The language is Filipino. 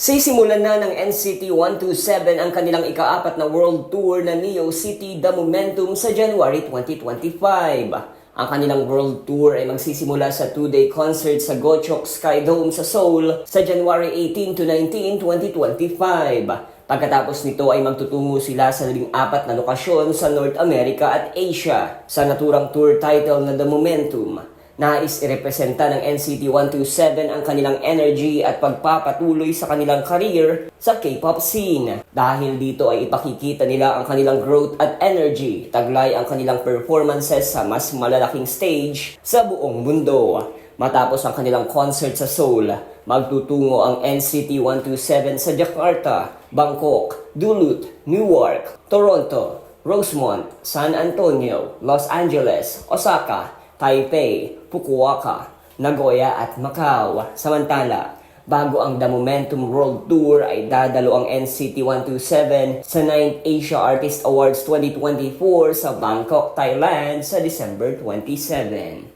Sisimulan na ng NCT 127 ang kanilang ikaapat na world tour na Neo City The Momentum sa January 2025. Ang kanilang world tour ay magsisimula sa two-day concert sa Gochok Sky Dome sa Seoul sa January 18 to 19, 2025. Pagkatapos nito ay magtutungo sila sa labing apat na lokasyon sa North America at Asia sa naturang tour title na The Momentum. Nais irepresenta ng NCT 127 ang kanilang energy at pagpapatuloy sa kanilang career sa K-pop scene. Dahil dito ay ipakikita nila ang kanilang growth at energy, taglay ang kanilang performances sa mas malalaking stage sa buong mundo. Matapos ang kanilang concert sa Seoul, magtutungo ang NCT 127 sa Jakarta, Bangkok, Duluth, Newark, Toronto, Rosemont, San Antonio, Los Angeles, Osaka, Taipei, Fukuoka, Nagoya at Macau. Samantala, bago ang The Momentum World Tour ay dadalo ang NCT 127 sa 9th Asia Artist Awards 2024 sa Bangkok, Thailand sa December 27.